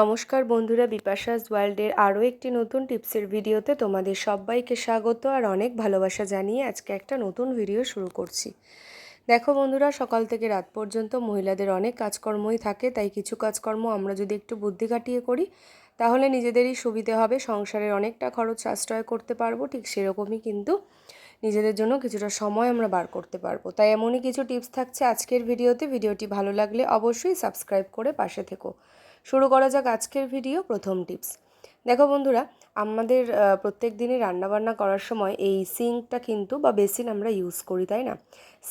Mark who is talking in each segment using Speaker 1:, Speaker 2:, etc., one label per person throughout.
Speaker 1: নমস্কার বন্ধুরা, বিপাশাস ওয়ার্ল্ডের আরও একটি নতুন টিপসের ভিডিওতে তোমাদের সবাইকে স্বাগত আর অনেক ভালোবাসা জানিয়ে আজকে একটা নতুন ভিডিও শুরু করছি। দেখো বন্ধুরা, সকাল থেকে রাত পর্যন্ত মহিলাদের অনেক কাজকর্মই থাকে, তাই কিছু কাজকর্ম আমরা যদি একটু বুদ্ধি কাটিয়ে করি, তাহলে নিজেদেরই সুবিধে হবে, সংসারের অনেকটা খরচ সাশ্রয় করতে পারব, ঠিক সেরকমই কিন্তু নিজেদের জন্য কিছুটা সময় আমরা বার করতে পারব। তাই এমনই কিছু টিপস থাকছে আজকের ভিডিওতে, ভিডিওটি ভালো লাগলে অবশ্যই সাবস্ক্রাইব করে পাশে থেকো। শুরু করা যাক আজকের ভিডিও প্রথম টিপস। দেখো বন্ধুরা, আমাদের প্রত্যেক দিনই রান্নাবান্না করার সময় এই সিঙ্কটা কিন্তু বা বেসিন আমরা ইউজ করি, তাই না?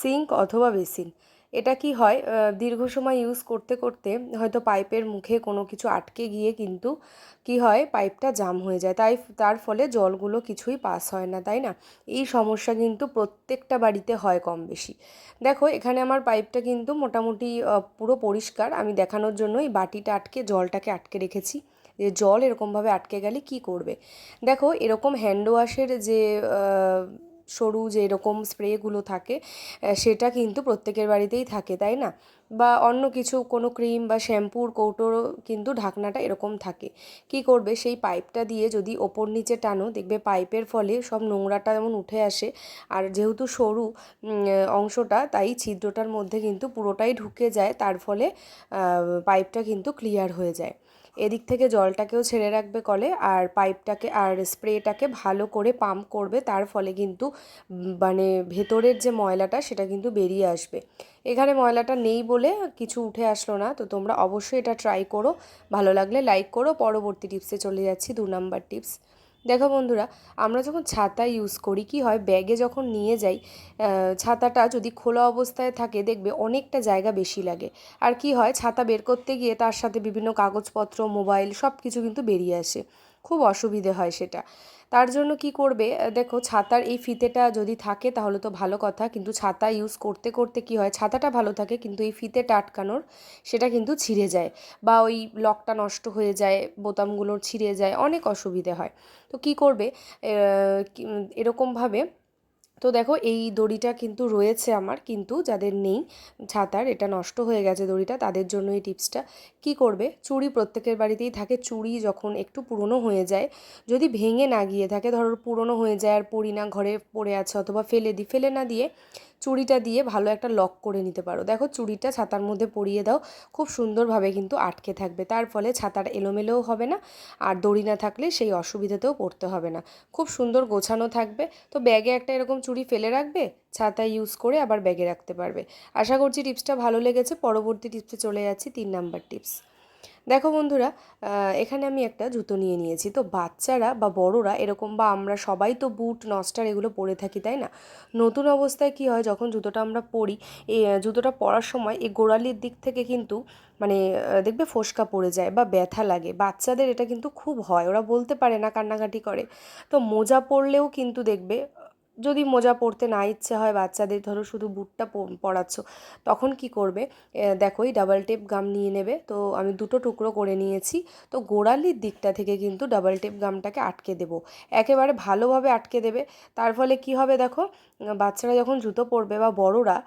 Speaker 1: সিঙ্ক অথবা বেসিন। এটা কি হয়? দীর্ঘ সময় ইউজ করতে করতে হয়তো পাইপের মুখে কোনো কিছু আটকে গিয়ে কিন্তু কি হয়? পাইপটা জাম হয়ে যায়। তাই তার ফলে জলগুলো কিছুই পাস হয় না, তাই না? এই সমস্যা কিন্তু প্রত্যেকটা বাড়িতে হয় কম বেশি। দেখো, এখানে আমার পাইপটা কিন্তু মোটামুটি পুরো পরিষ্কার। আমি দেখানোর জন্য এই বাটিটা আটকে, জলটাকে আটকে রেখেছি। যে জল এরকমভাবে আটকে গেলে কি করবে? দেখো, এরকম হ্যান্ড ওয়াশের যে সরু যে এরকম স্প্রেগুলো থাকে সেটা কিন্তু প্রত্যেকের বাড়িতেই থাকে, তাই না? বা অন্য কিছু, কোনো ক্রিম বা শ্যাম্পুর কৌটোরও কিন্তু ঢাকনাটা এরকম থাকে। কি করবে? সেই পাইপটা দিয়ে যদি ওপর নিচে টানো, দেখবে পাইপের ফলে সব নোংরাটা যেমন উঠে আসে, আর যেহেতু সরু অংশটা, তাই ছিদ্রটার মধ্যে কিন্তু পুরোটাই ঢুকে যায়, তার ফলে পাইপটা কিন্তু ক্লিয়ার হয়ে যায়। এদিক থেকে জলটাকেও ছেড়ে রাখবে কলে আর পাইপটাকে আর স্প্রেটাকে ভালো করে পাম্প করবে, তার ফলে কিন্তু মানে ভেতরের যে ময়লাটা সেটা কিন্তু বেরিয়ে আসবে। এখানে ময়লাটা নেই বলে কিছু উঠে আসলো না, তো তোমরা অবশ্যই এটা ট্রাই করো। ভালো লাগলে লাইক করো। পরবর্তী টিপসে চলে যাচ্ছি, দু নাম্বার টিপস দেখো বন্ধুরা, আমরা যখন ছাতা ইউজ করি, কি হয়? ব্যাগে যখন নিয়ে যাই ছাতাটা যদি খোলা অবস্থায় থাকে, দেখবে অনেকটা জায়গা বেশি লাগে। আর কি হয়? ছাতা বের করতে গিয়ে তার সাথে বিভিন্ন কাগজপত্র মোবাইল সব কিছু কিন্তু বেরিয়ে আসে। খুব অসুবিধে হয় সেটা। তার জন্য কি করবে? দেখো, ছাতার এই ফিতেটা যদি থাকে তাহলে তো ভালো কথা, কিন্তু ছাতা ইউজ করতে করতে কি হয়? ছাতাটা ভালো থাকে, কিন্তু এই ফিতেটা আটকানোর সেটা কিন্তু ছিঁড়ে যায় বা ওই লকটা নষ্ট হয়ে যায় বোতামগুলোর ছিঁড়ে যায়, অনেক অসুবিধে হয়। তো কি করবে? এরকমভাবে তো দেখো, এই দড়িটা কিন্তু রয়েছে আমার, কিন্তু যাদের নেই, ছাতার, এটা নষ্ট হয়ে গেছে দড়িটা, তাদের জন্য এই টিপসটা। কি করবে? চুড়ি প্রত্যেকের বাড়িতেই থাকে, চুড়ি যখন একটু পুরনো হয়ে যায়, যদি ভেঙে না গিয়ে থাকে, ধরো পুরনো হয়ে যায় আর পড়ি না, ঘরে পড়ে আছে অথবা ফেলে দিই, ফেলে না দিয়ে চুড়িটা দিয়ে ভালো একটা লক করে নিতে পারো। দেখো চুড়িটা ছাতার মধ্যে পরিয়ে দাও, খুব সুন্দরভাবে কিন্তু আটকে থাকবে। তার ফলে ছাতার এলোমেলোও হবে না, আর দড়ি না থাকলে সেই অসুবিধাতেও পড়তে হবে না। খুব সুন্দর গোছানো থাকবে। তো ব্যাগে একটা এরকম চুড়ি ফেলে রাখবে, ছাতা ইউজ করে আবার ব্যাগে রাখতে পারবে। আশা করছি টিপসটা ভালো লেগেছে। পরবর্তী টিপসে চলে যাচ্ছি তিন নাম্বার টিপস দেখো বন্ধুরা এখানে আমি একটা জুতো নিয়ে নিয়েছি। তো বাচ্চারা বা বড়রা এরকম বা আমরা সবাই তো বুট নস্টার এগুলো পরে থাকি, তাই না? নতুন অবস্থায় কি হয়, যখন জুতোটা আমরা পরি এই জুতোটা পরার সময় এই গোড়ালির দিক থেকে কিন্তু মানে দেখবে ফোসকা পড়ে যায় বা ব্যথা লাগে। বাচ্চাদের এটা কিন্তু খুব হয়, ওরা বলতে পারে না কান্নাকাটি করে। তো মোজা পরলেও কিন্তু দেখবে যদি মোজা পরতে না ইচ্ছে হয়, বাচ্চাদের ধরো শুধু বুটটা পরাচ্ছ, তখন কি করবে? দেখো এই ডাবল টেপ গাম নিয়ে নেবে। তো আমি দুটো টুকরো করে নিয়েছি। তো গোড়ালির দিকটা থেকে কিন্তু ডাবল টেপ গামটাকে আটকে দেব। একেবারে ভালোভাবে আটকে দেবে। তার ফলে কি হবে দেখো বাচ্চারা যখন জুতো পরবে বা বড়রা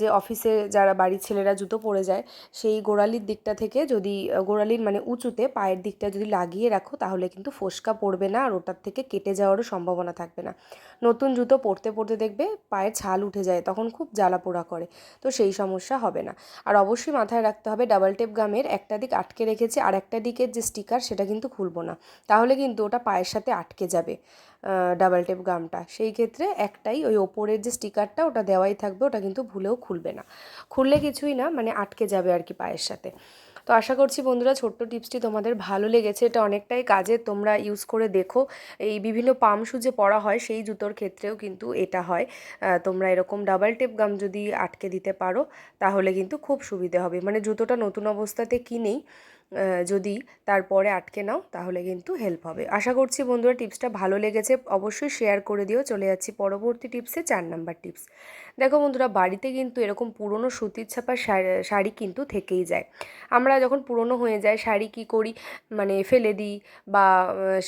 Speaker 1: যে অফিসে যারা বাড়ির ছেলেরা জুতো পরে যায়, সেই গোড়ালির দিকটা থেকে যদি গোড়ালির মানে উঁচুতে পায়ের দিকটা যদি লাগিয়ে রাখো, তাহলে কিন্তু ফোসকা পড়বে না আর ওটার থেকে কেটে যাওয়ারও সম্ভাবনা থাকবে না। নতুন জুতো পরতে পরতে দেখবে পায়ের ছাল উঠে যায়, তখন খুব জ্বালা পোড়া করে, তো সেই সমস্যা হবে না। আর অবশ্যই মাথায় রাখতে হবে ডাবল টেপ গামের একটা দিক আটকে রেখেছে, আর একটা দিকের যে স্টিকার সেটা কিন্তু খুলবো না, তাহলে কিন্তু ওটা পায়ের সাথে আটকে যাবে। ডাবল টেপ গামটা সেই ক্ষেত্রে একটাই ওই ওপরের যে স্টিকারটা ওটা দেওয়াই থাকবে, ওটা কিন্তু ভুলেও খুলবে না। খুললে কিছুই না মানে আটকে যাবে আর কি পায়ের সাথে। তো আশা করছি বন্ধুরা ছোট্ট টিপসটি তোমাদের ভালো লেগেছে। এটা অনেকটাই কাজে, তোমরা ইউজ করে দেখো। এই বিভিন্ন পাম শু যে পরা হয়, সেই জুতোর ক্ষেত্রেও কিন্তু এটা হয়। তোমরা এরকম ডাবল টেপ গাম যদি আটকে দিতে পারো, তাহলে কিন্তু খুব সুবিধে হবে। মানে জুতোটা নতুন অবস্থাতে কিনেই যদি তারপরে আটকে নাও, তাহলে কিন্তু হেল্প হবে। আশা করছি বন্ধুরা টিপসটা ভালো লেগেছে। অবশ্যই শেয়ার করে দিও। চলে যাচ্ছি পরবর্তী টিপসে চার নাম্বার টিপস দেখো বন্ধুরা, বাড়িতে কিন্তু এরকম পুরনো সুতির ছাপা শাড়ি কিন্তু থেকেই যায়। আমরা যখন পুরনো হয়ে যায় শাড়ি কি করি? মানে ফেলে দিই বা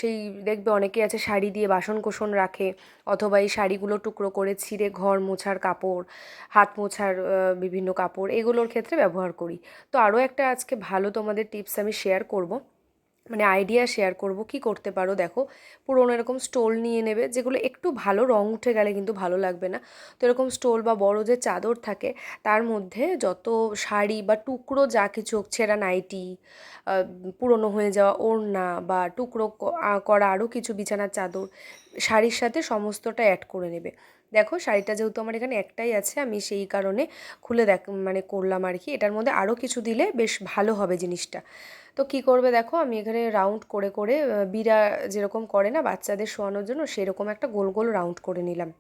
Speaker 1: সেই দেখবে অনেকে আছে শাড়ি দিয়ে বাসন কোসন রাখে অথবা এই শাড়িগুলো টুকরো করে ছিঁড়ে ঘর মোছার কাপড়, হাত মোছার বিভিন্ন কাপড় এগুলোর ক্ষেত্রে ব্যবহার করি। তো আরও একটা আজকে ভালো তোমাদের টিপস আমি শেয়ার করব। মানে আইডিয়া শেয়ার করব, কি করতে পারো দেখো। পুরোনো এরকম স্টোল নিয়ে নেবে, যেগুলো একটু ভালো রং উঠে গেলে কিন্তু ভালো লাগবে না। তো এরকম স্টোল বা বড় যে চাদর থাকে, তার মধ্যে যত শাড়ি বা টুকরো যা কিছু হোক, ছেঁড়া নাইটি পুরনো হয়ে যাওয়া ওড়না বা টুকরো করা আরও কিছু বিছানার চাদর, শাড়ির সাথে সমস্তটা অ্যাড করে নেবে। দেখো শাড়িটা যেহেতু আমার এখানে একটাই আছে, আমি সেই কারণে খুলে দেখ মানে করলাম আর কি। এটার মধ্যে আরও কিছু দিলে বেশ ভালো হবে জিনিসটা। তো কি করবে দেখো, আমি এখানে রাউন্ড করে করে বিড়া যেরকম করে না বাচ্চাদের শোয়ানোর জন্য, সেরকম একটা গোল গোল রাউন্ড করে নিলাম।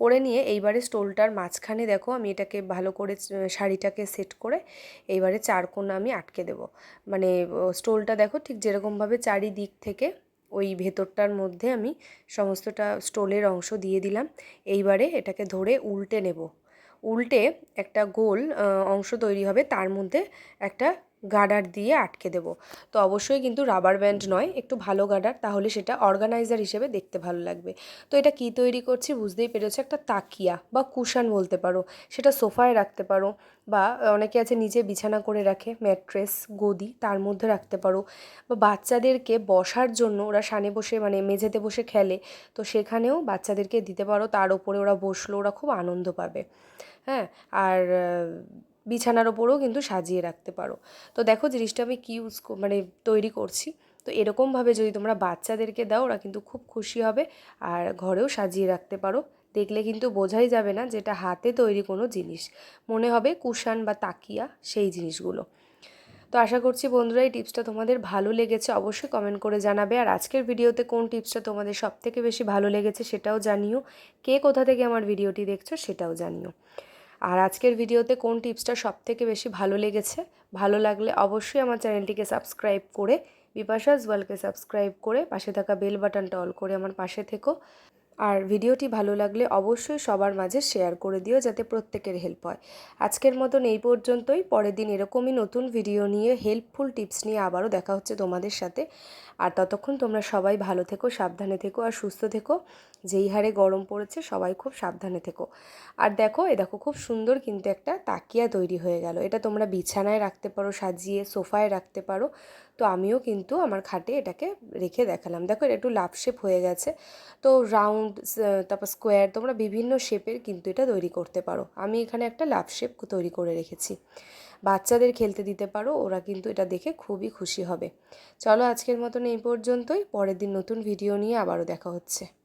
Speaker 1: করে নিয়ে এইবারে স্টোলটার মাঝখানে দেখো, আমি এটাকে ভালো করে শাড়িটাকে সেট করে এইবারে চারকোনা আমি আটকে দেব। মানে স্টোলটা দেখো ঠিক যেরকমভাবে চারিদিক থেকে ওই ভেতরটার মধ্যে আমি সমস্তটা স্টোলের অংশ দিয়ে দিলাম। এইবারে এটাকে ধরে উল্টে নেব। উল্টে একটা গোল অংশ তৈরি হবে। তার মধ্যে একটা গার্ডার দিয়ে আটকে দেব। তো অবশ্যই কিন্তু রাবার ব্যান্ড নয়, একটু ভালো গার্ডার তাহলে সেটা অর্গানাইজার হিসেবে দেখতে ভালো লাগবে। তো এটা কি তৈরি করছি বুঝতেই পেরেছ, একটা তাকিয়া বা কুশান বলতে পারো। সেটা সোফায় রাখতে পারো বা অনেকে আছে নিচে বিছানা করে রাখে ম্যাট্রেস গদি তার মধ্যে রাখতে পারো। বা বাচ্চাদেরকে বসার জন্য ওরা সানে বসে মানে মেঝেতে বসে খেলে, তো সেখানেও বাচ্চাদেরকে দিতে পারো, তার ওপরে ওরা বসল, ওরা খুব আনন্দ পাবে। হ্যাঁ আর বিছানার ওপরেও কিন্তু সাজিয়ে রাখতে পারো। তো দেখো জিনিসটা আমি কী ইউজ মানে তৈরি করছি। তো এরকমভাবে যদি তোমরা বাচ্চাদেরকে দাও, ওরা কিন্তু খুব খুশি হবে আর ঘরেও সাজিয়ে রাখতে পারো। দেখলে কিন্তু বোঝাই যাবে না যেটা হাতে তৈরি কোনো জিনিস। মনে হবে কুশান বা তাকিয়া, সেই জিনিসগুলো। তো আশা করছি বন্ধুরা এই টিপসটা তোমাদের ভালো লেগেছে। অবশ্যই কমেন্ট করে জানাবে। আর আজকের ভিডিওতে কোন টিপসটা তোমাদের সব থেকে বেশি ভালো লেগেছে সেটাও জানিও। কে কোথা থেকে আমার ভিডিওটি দেখছ সেটাও জানিও। আর আজকের ভিডিওতে কোন টিপসটা সব থেকে বেশি ভালো লেগেছে? ভালো লাগলে অবশ্যই আমার চ্যানেলটিকে সাবস্ক্রাইব করে বিপাশাস ওয়ালকে সাবস্ক্রাইব করে পাশে থাকা বেল বাটনটা অল করে আমার পাশে থেকো। আর ভিডিওটি ভালো লাগলে অবশ্যই সবার মাঝে শেয়ার করে দিও যাতে প্রত্যেকের হেল্প হয়। আজকের মতন এই পর্যন্তই। পরের দিন এরকমই নতুন ভিডিও নিয়ে, হেল্পফুল টিপস নিয়ে আবারও দেখা হচ্ছে তোমাদের সাথে। আর ততক্ষণ তোমরা সবাই ভালো থেকো, সাবধানে থেকো আর সুস্থ থেকো। যেই হারে গরম পড়েছে, সবাই খুব সাবধানে থেকো। আর দেখো, এ দেখো, খুব সুন্দর কিন্তু একটা তাকিয়া তৈরি হয়ে গেল। এটা তোমরা বিছানায় রাখতে পারো, সাজিয়ে সোফায় রাখতে পারো। তো আমিও কিন্তু আমার খাটে এটাকে রেখে দেখালাম। দেখো, এটা একটু লাভ শেপ হয়ে গেছে। তো রাউন্ড তারপর স্কোয়ার, তোমরা বিভিন্ন শেপের কিন্তু এটা তৈরি করতে পারো। আমি এখানে একটা লাভ শেপ তৈরি করে রেখেছি। বাচ্চাদের খেলতে দিতে পারো, ওরা কিন্তু এটা দেখে খুবই খুশি হবে। চলো আজকের মতন এই পর্যন্তই। পরের দিন নতুন ভিডিও নিয়ে আবারও দেখা হচ্ছে।